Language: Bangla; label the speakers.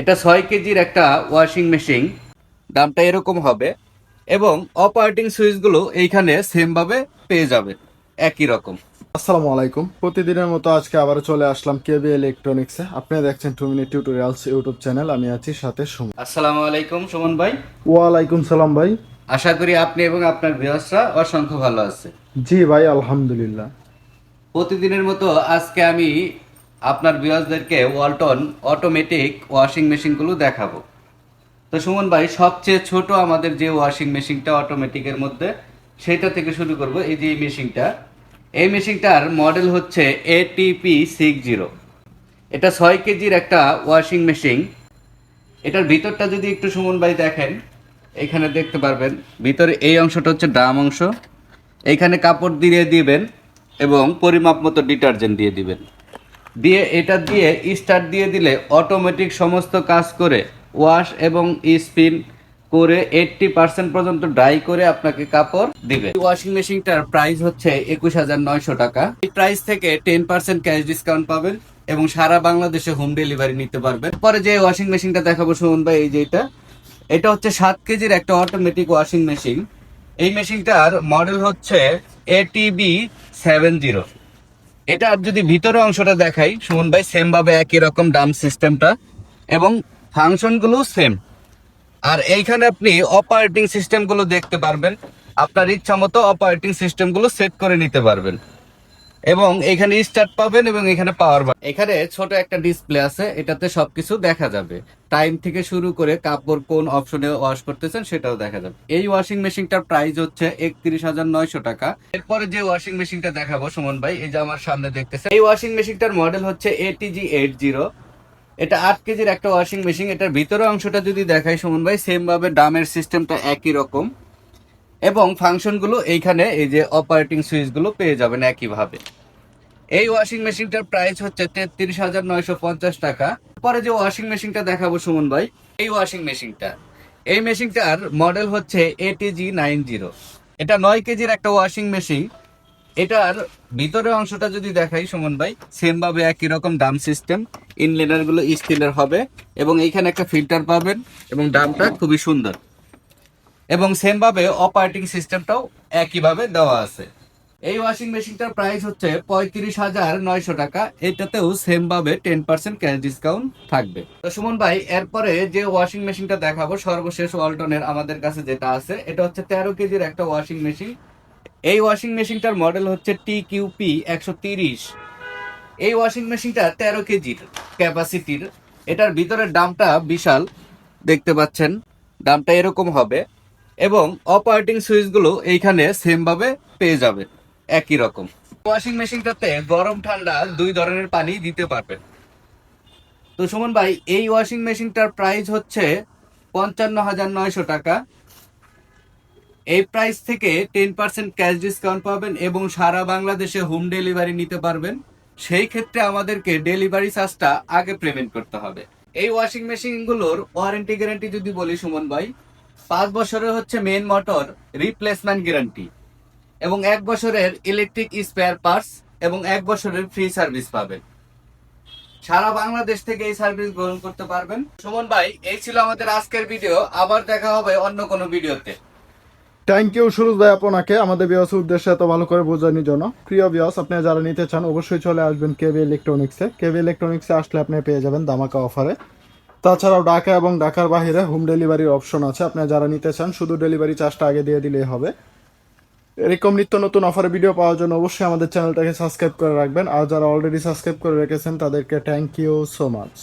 Speaker 1: এটা ছয় কেজির একটা ওয়াশিং মেশিন দামটা এরকম হবে। এবং অপারেটিং সুইচগুলো এইখানে সেম ভাবে পেয়ে যাবে। একই রকম।
Speaker 2: আসসালামু আলাইকুম। প্রতিদিনের মতো আজকে আবার চলে আসলাম কেবি ইলেকট্রনিক্সে। আপনি দেখছেন two minute tutorials YouTube channel আমি আছি সাথে সুমন।
Speaker 1: আসসালামু আলাইকুম সুমন ভাই।
Speaker 2: ওয়ালাইকুম সালাম ভাই।
Speaker 1: আশা করি আপনি এবং আপনার বৃহস্রা অসংখ্য ভালো আছে।
Speaker 2: জি ভাই আলহামদুলিল্লাহ।
Speaker 1: প্রতিদিনের মতো আজকে আমি আপনার বিয়াসদেরকে ওয়ালটন অটোমেটিক ওয়াশিং মেশিনগুলো দেখাবো। তো সুমন ভাই, সবচেয়ে ছোট আমাদের যে ওয়াশিং মেশিনটা অটোমেটিকের মধ্যে, সেটা থেকে শুরু করব এই যে এই মেশিনটা এই মেশিনটার মডেল হচ্ছে এটিপি সিক্স জিরো এটা ছয় কেজির একটা ওয়াশিং মেশিন এটার ভিতরটা যদি একটু সুমন ভাই দেখেন, এখানে দেখতে পারবেন, ভিতরে এই অংশটা হচ্ছে ড্রাম অংশ। এইখানে কাপড় দিয়ে দিবেন এবং পরিমাপ মতো ডিটারজেন্ট দিয়ে দিবেন। দিয়ে এটা দিয়ে স্টার্ট দিয়ে দিলে অটোমেটিক সমস্ত কাজ করে ওয়াশ এবং স্পিন করে এইটটি পার্সেন্ট পর্যন্ত ড্রাই করে আপনাকে কাপড় দিবে। ওয়াশিং মেশিনটার প্রাইস হচ্ছে একুশ হাজার নয়শো টাকা। এই প্রাইস থেকে টেন পার্সেন্ট ক্যাশ ডিসকাউন্ট পাবেন এবং সারা বাংলাদেশে হোম ডেলিভারি নিতে পারবেন। পরে যে ওয়াশিং মেশিনটা দেখাবো শুনুন ভাই, এই যে এটা এটা হচ্ছে সাত কেজির একটা অটোমেটিক ওয়াশিং মেশিন এই মেশিনটার মডেল হচ্ছে এটিবি সেভেন জিরো এটার যদি ভিতরে অংশটা দেখাই, সুমন ভাই সেম ভাবে একই রকম ডাম সিস্টেমটা এবং ফাংশনগুলো সেম আর এইখানে আপনি অপারেটিং সিস্টেমগুলো দেখতে পারবেন। আপনার ইচ্ছা মতো অপারেটিং সিস্টেমগুলো সেট করে নিতে পারবেন। এবং এখানে স্টার্ট পাবেন এবং এখানে পাওয়ার বাটন এখানে ছোট একটা ডিসপ্লে আছে, এটাতে সবকিছু দেখা যাবে। টাইম থেকে শুরু করে কাপড় কোন অপশনে ওয়াশ করতেছেন সেটাও দেখা যাবে। এই ওয়াশিং মেশিনটার প্রাইস হচ্ছে একত্রিশ হাজার নয়শো টাকা। এরপরে যে ওয়াশিং মেশিনটা দেখাবো, সুমন ভাই, এই যে আমার সামনে দেখতেছে এই ওয়াশিং মেশিনটার মডেল হচ্ছে এটিজি এইট জিরো এটা আট কেজির একটা ওয়াশিং মেশিন এটার ভিতরে অংশটা যদি দেখাই, সুমন ভাই সেম ভাবে ডামের সিস্টেমটা একই রকম। এবং ফাংশনগুলো এইখানে এই যে অপারেটিং সুইচগুলো পেয়ে যাবেন একইভাবে। এই ওয়াশিং মেশিনটার প্রাইস হচ্ছে তেত্রিশ হাজার নয়শো পঞ্চাশ টাকা। পরে যে ওয়াশিং মেশিনটা দেখাবো সুমন ভাই, এই ওয়াশিং মেশিনটা। এই মেশিনটার মডেল হচ্ছে এটিজি নাইন জিরো। এটা নয় কেজির একটা ওয়াশিং মেশিন। এটার ভিতরের অংশটা যদি দেখাই সুমন ভাই সেম ভাবে একই রকম ডাম সিস্টেম ইনলেনারগুলো স্টিলের হবে এবং এইখানে একটা ফিল্টার পাবেন এবং ডামটা খুবই সুন্দর। এবং সেম ভাবে অপারেটিং সিস্টেমটাও একইভাবে দেওয়া আছে। এই ওয়াশিং মেশিনটার প্রাইস হচ্ছে পঁয়ত্রিশ হাজার নয়শো টাকা। এটাতেও সেম ভাবে টেন পার্সেন্ট ক্যাশ ডিসকাউন্ট থাকবে। তো সুমন ভাই, এরপরে যে ওয়াশিং মেশিনটা দেখাবো, সর্বশেষ ওয়ালটনের আমাদের কাছে যেটা আছে, এটা হচ্ছে তেরো কেজির একটা ওয়াশিং মেশিন এই ওয়াশিং মেশিনটার মডেল হচ্ছে টি কিউপি একশো তিরিশ। এই ওয়াশিং মেশিনটা তেরো কেজির ক্যাপাসিটির এটার ভিতরের দামটা বিশাল, দেখতে পাচ্ছেন। দামটা এরকম হবে। এবং অপারেটিং সুইচগুলো এইখানে সেম ভাবে পেয়ে যাবে। একই রকম। ওয়াশিং মেশিনটাতে গরম ঠান্ডা দুই ধরনের পানি দিতে পারবেন। তো সুমন ভাই, এই ওয়াশিং মেশিনটার প্রাইস হচ্ছে পঞ্চান্ন হাজার নয়শো টাকা। এই প্রাইস থেকে টেন পার্সেন্ট ক্যাশ ডিসকাউন্ট পাবেন এবং সারা বাংলাদেশে হোম ডেলিভারি নিতে পারবেন। সেই ক্ষেত্রে আমাদেরকে ডেলিভারি চার্জটা আগে পেমেন্ট করতে হবে। এই ওয়াশিং মেশিনগুলোর ওয়ারেন্টি গ্যারান্টি যদি বলি সুমন ভাই পাঁচ বছরের হচ্ছে মেন মোটর রিপ্লেসমেন্ট গ্যারান্টি এবং এক বছরের ইলেকট্রিক স্পেয়ার পার্টস এবং এক বছরের ফ্রি সার্ভিস পাবেন। সারা বাংলাদেশ থেকে এই সার্ভিস গ্রহণ করতে পারবেন। সুমন ভাই, এই ছিল আমাদের আজকের ভিডিও আবার দেখা হবে অন্য কোনো ভিডিওতে
Speaker 2: থ্যাংক ইউ সুরজ ভাই, আপনাকে। আমাদের বিয়স উদ্দেশ্যে এত ভালো করে বোঝানোর জন্য। প্রিয় বিয়স আপনি যারা নিতে চান, অবশ্যই চলে আসবেন কেবি ইলেকট্রনিক্সে কেবি ইলেকট্রনিক্সে আসলে আপনি পেয়ে যাবেন দামাকা অফারে তাছাড়াও ঢাকা এবং ঢাকার বাহিরে হোম ডেলিভারির অপশন আছে। আপনি যারা নিতে চান, শুধু ডেলিভারি চার্জটা আগে দিয়ে দিলেই হবে। এরকম নিত্য নতুন অফারে ভিডিও পাওয়ার জন্য অবশ্যই আমাদের চ্যানেলটাকে সাবস্ক্রাইব করে রাখবেন। আর যারা অলরেডি সাবস্ক্রাইব করে রেখেছেন, তাদেরকে থ্যাংক ইউ সো মাচ